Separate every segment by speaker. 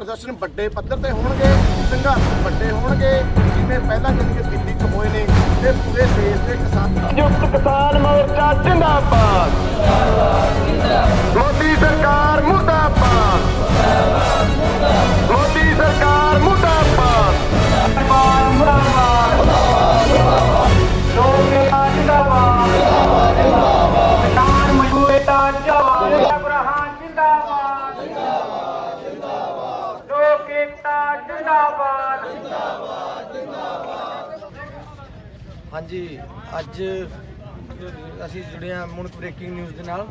Speaker 1: ਪ੍ਰਦਰਸ਼ਨ ਵੱਡੇ ਪੱਧਰ ਤੇ ਹੋਣਗੇ, ਸੰਘਰਸ਼ ਵੱਡੇ ਹੋਣਗੇ ਜਿਵੇਂ ਪਹਿਲਾਂ ਜਿਹੜੇ ਦਿੱਲੀ ਚ ਹੋਏ ਨੇ ਤੇ ਪੂਰੇ ਦੇਸ਼ ਦੇ ਕਿਸਾਨ
Speaker 2: ਸੰਯੁਕਤ ਕਿਸਾਨ ਮੋਰਚਾ ਜਿੰਦਾਬਾਦ। ਮੋਦੀ ਏਕਤਾ ਜਿੰਦਾਬਾਦ।
Speaker 3: ਹਾਂਜੀ, ਅੱਜ ਅਸੀਂ ਜੁੜੇ ਹਾਂ ਮੁਣਕ ਬ੍ਰੇਕਿੰਗ ਨਿਊਜ਼ ਦੇ ਨਾਲ,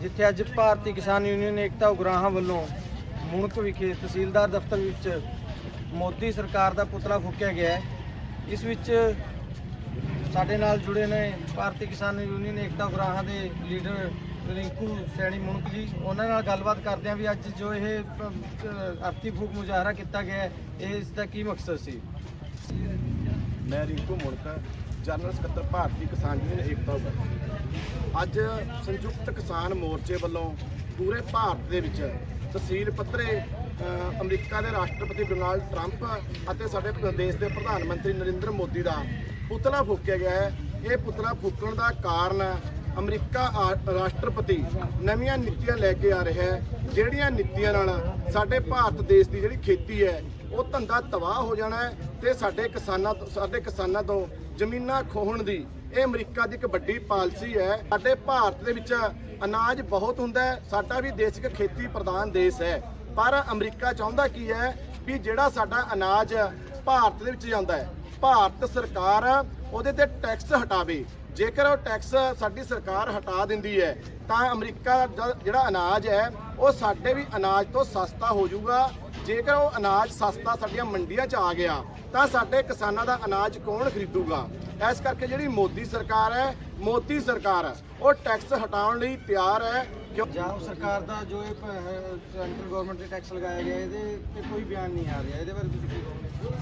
Speaker 3: ਜਿੱਥੇ ਅੱਜ ਭਾਰਤੀ ਕਿਸਾਨ ਯੂਨੀਅਨ ਏਕਤਾ ਉਗਰਾਹਾਂ ਵੱਲੋਂ ਮੁਣਕ ਵਿਖੇ ਤਹਿਸੀਲਦਾਰ ਦਫ਼ਤਰ ਵਿੱਚ ਮੋਦੀ ਸਰਕਾਰ ਦਾ ਪੁਤਲਾ ਫੂਕਿਆ ਗਿਆ ਹੈ। ਇਸ ਵਿੱਚ ਸਾਡੇ ਨਾਲ ਜੁੜੇ ਨੇ ਭਾਰਤੀ ਕਿਸਾਨ ਯੂਨੀਅਨ ਏਕਤਾ ਉਗਰਾਹਾਂ ਦੇ ਲੀਡਰ ਰਿੰਕੂ ਸੈਣੀ ਮੁਣਕ ਜੀ ਉਹਨਾਂ ਨਾਲ ਗੱਲਬਾਤ ਕਰਦੇ ਹਾਂ ਵੀ ਅੱਜ ਜੋ ਇਹ ਅ, ਫੂਕ ਮੁਜ਼ਾਹਰਾ ਕੀਤਾ ਗਿਆ ਹੈ ਇਹ ਇਸ ਦਾ ਕੀ ਮਕਸਦ ਸੀ?
Speaker 1: ਮੈਂ ਰਿੰਕੂ ਮੁਣਕਾ ਜਨਰਲ ਸਕੱਤਰ ਭਾਰਤੀ ਕਿਸਾਨ ਯੂਨੀਅਨ ਏਕਤਾ ਉਪ ਅੱਜ ਸੰਯੁਕਤ ਕਿਸਾਨ ਮੋਰਚੇ ਵੱਲੋਂ ਪੂਰੇ ਭਾਰਤ ਦੇ ਵਿੱਚ ਤਹਿਸੀਲ ਪੱਧਰੇ ਅਮਰੀਕਾ ਦੇ ਰਾਸ਼ਟਰਪਤੀ ਡੋਨਾਲਡ ਟਰੰਪ ਅਤੇ ਸਾਡੇ ਦੇਸ਼ ਦੇ ਪ੍ਰਧਾਨ ਮੰਤਰੀ ਨਰਿੰਦਰ ਮੋਦੀ ਦਾ ਪੁਤਲਾ ਫੂਕਿਆ ਗਿਆ ਹੈ। ਇਹ ਪੁਤਲਾ ਫੂਕਣ ਦਾ ਕਾਰਨ ਅਮਰੀਕਾ ਆ- ਰਾਸ਼ਟਰਪਤੀ ਨਵੀਆਂ ਨੀਤੀਆਂ ਲੈ ਕੇ ਆ ਰਿਹਾ ਹੈ। ਜਿਹੜੀਆਂ ਨੀਤੀਆਂ ਨਾਲ ਸਾਡੇ ਭਾਰਤ ਦੇਸ਼ ਦੀ ਜਿਹੜੀ ਖੇਤੀ ਹੈ, ਉਹ ਧੰਦਾ ਤਬਾਹ ਹੋ ਜਾਣਾ ਹੈ ਤੇ ਸਾਡੇ ਕਿਸਾਨਾਂ ਤੋਂ ਸਾਡੇ ਕਿਸਾਨਾਂ ਤੋਂ ਜ਼ਮੀਨਾਂ ਖੋਹਣ ਦੀ ਇਹ ਅਮਰੀਕਾ ਦੀ ਇੱਕ ਵੱਡੀ ਪਾਲਿਸੀ ਹੈ। ਸਾਡੇ ਭਾਰਤ ਦੇ ਵਿੱਚ ਅਨਾਜ ਬਹੁਤ ਹੁੰਦਾ ਹੈ, ਸਾਡਾ ਵੀ ਦੇਸ਼ ਇੱਕ ਖੇਤੀ ਪ੍ਰਧਾਨ ਦੇਸ਼ ਹੈ। ਪਰ ਅਮਰੀਕਾ ਚਾਹੁੰਦਾ ਕੀ ਹੈ ਵੀ ਜਿਹੜਾ ਸਾਡਾ ਅਨਾਜ ਭਾਰਤ ਦੇ ਵਿੱਚ ਜਾਂਦਾ ਹੈ, ਭਾਰਤ ਸਰਕਾਰ ਉਹਦੇ ਤੇ ਟੈਕਸ ਹਟਾਵੇ। ਜੇਕਰ ਉਹ ਟੈਕਸ ਸਾਡੀ ਸਰਕਾਰ ਹਟਾ ਦਿੰਦੀ ਹੈ, ਤਾਂ ਅਮਰੀਕਾ ਦਾ ਜਿਹੜਾ ਅਨਾਜ ਹੈ, ਉਹ ਸਾਡੇ ਵੀ ਅਨਾਜ ਤੋਂ ਸਸਤਾ ਹੋ ਜਾਊਗਾ। ਜੇਕਰ ਉਹ ਅਨਾਜ ਸਸਤਾ ਸਾਡੀਆਂ ਮੰਡੀਆਂ 'ਚ ਆ ਗਿਆ, ਤਾਂ ਸਾਡੇ ਕਿਸਾਨਾਂ ਦਾ ਅਨਾਜ ਕੌਣ ਖਰੀਦੂਗਾ? ਇਸ ਕਰਕੇ ਜਿਹੜੀ ਮੋਦੀ ਸਰਕਾਰ ਹੈ, ਮੋਦੀ ਸਰਕਾਰ, ਉਹ ਟੈਕਸ ਹਟਾਉਣ ਲਈ ਤਿਆਰ ਹੈ। ਕਿਉਂ?
Speaker 3: ਪੰਜਾਬ ਸਰਕਾਰ ਦਾ ਜੋ ਇਹ ਸੈਂਟਰ ਗਵਰਨਮੈਂਟ ਤੇ ਟੈਕਸ ਲਗਾਇਆ ਗਿਆ, ਇਹਦੇ ਤੇ ਕੋਈ ਬਿਆਨ ਨਹੀਂ ਆ ਰਿਹਾ। ਇਹਦੇ ਬਾਰੇ ਤੁਸੀਂ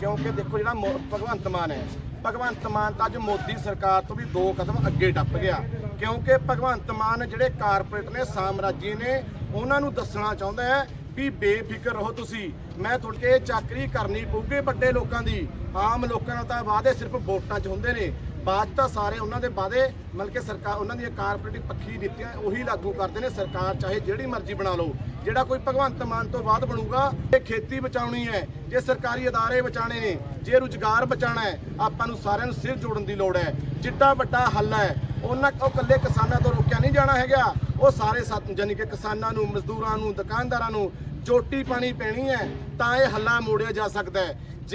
Speaker 1: ਕਿਉਂਕਿ ਦੇਖੋ ਜਿਹੜਾ ਮੋ- ਭਗਵੰਤ ਮਾਨ ਹੈ, ਭਗਵੰਤ ਮਾਨ ਤਾਂ ਅੱਜ ਮੋਦੀ ਸਰਕਾਰ ਤੋਂ ਵੀ ਦੋ ਕਦਮ ਅੱਗੇ ਟੱਪ ਗਿਆ। ਕਿਉਂਕਿ ਭਗਵੰਤ ਮਾਨ ਜਿਹੜੇ ਕਾਰਪੋਰੇਟ ਨੇ, ਸਾਮਰਾਜੀ ਨੇ, ਉਹਨਾਂ ਨੂੰ ਦੱਸਣਾ ਚਾਹੁੰਦਾ ਹੈ ਵੀ ਬੇਫਿਕਰ ਰਹੋ ਤੁਸੀਂ। ਮੈਂ ਤੁਹਾਡੇ ਚਾਕਰੀ ਕਰਨੀ ਪਊਗੀ ਵੱਡੇ ਲੋਕਾਂ ਦੀ। ਆਮ ਲੋਕਾਂ ਨਾਲ ਤਾਂ ਵਾਅਦੇ ਸਿਰਫ ਵੋਟਾਂ 'ਚ ਹੁੰਦੇ ਨੇ। ਬਾਅਦ ਤਾਂ ਸਾਰੇ ਉਹਨਾਂ ਦੇ ਵਾਅਦੇ, ਮਤਲਬ ਕਿ ਸਰਕਾਰ, ਉਹਨਾਂ ਦੀਆਂ ਕਾਰਪੋਰੇਟ ਪੱਖੀ ਨੀਤੀਆਂ ਉਹੀ ਲਾਗੂ ਕਰਦੇ ਨੇ, ਸਰਕਾਰ ਚਾਹੇ ਜਿਹੜੀ ਮਰਜ਼ੀ ਬਣਾ ਲਓ। ਜਿਹੜਾ ਕੋਈ ਭਗਵੰਤ ਮਾਨ ਤੋਂ ਬਾਅਦ ਬਣੂਗਾ, ਇਹ ਖੇਤੀ ਬਚਾਉਣੀ ਹੈ, ਜੇ ਸਰਕਾਰੀ ਅਦਾਰੇ ਬਚਾਣੇ ਨੇ, ਜੇ ਰੁਜ਼ਗਾਰ ਬਚਾਉਣਾ ਹੈ, ਆਪਾਂ ਨੂੰ ਸਾਰਿਆਂ ਨੂੰ ਸਿਰ ਜੋੜਨ ਦੀ ਲੋੜ ਹੈ। ਜਿੱਡਾ ਵੱਡਾ ਹੱਲ ਹੈ, ਉਹਨਾਂ ਉਹ ਇਕੱਲੇ ਕਿਸਾਨਾਂ ਤੋਂ ਰੋਕਿਆ ਨਹੀਂ ਜਾਣਾ ਹੈਗਾ। ਉਹ ਸਾਰੇ ਸਾ- ਜਾਣੀ ਕਿ ਕਿਸਾਨਾਂ ਨੂੰ, ਮਜ਼ਦੂਰਾਂ ਨੂੰ, ਦੁਕਾਨਦਾਰਾਂ ਨੂੰ ਚੋਟੀ ਪਾਣੀ ਪੈਣੀ ਹੈ, ਤਾਂ ਇਹ ਹੱਲਾ ਮੋੜਿਆ ਜਾ ਸਕਦਾ ਹੈ।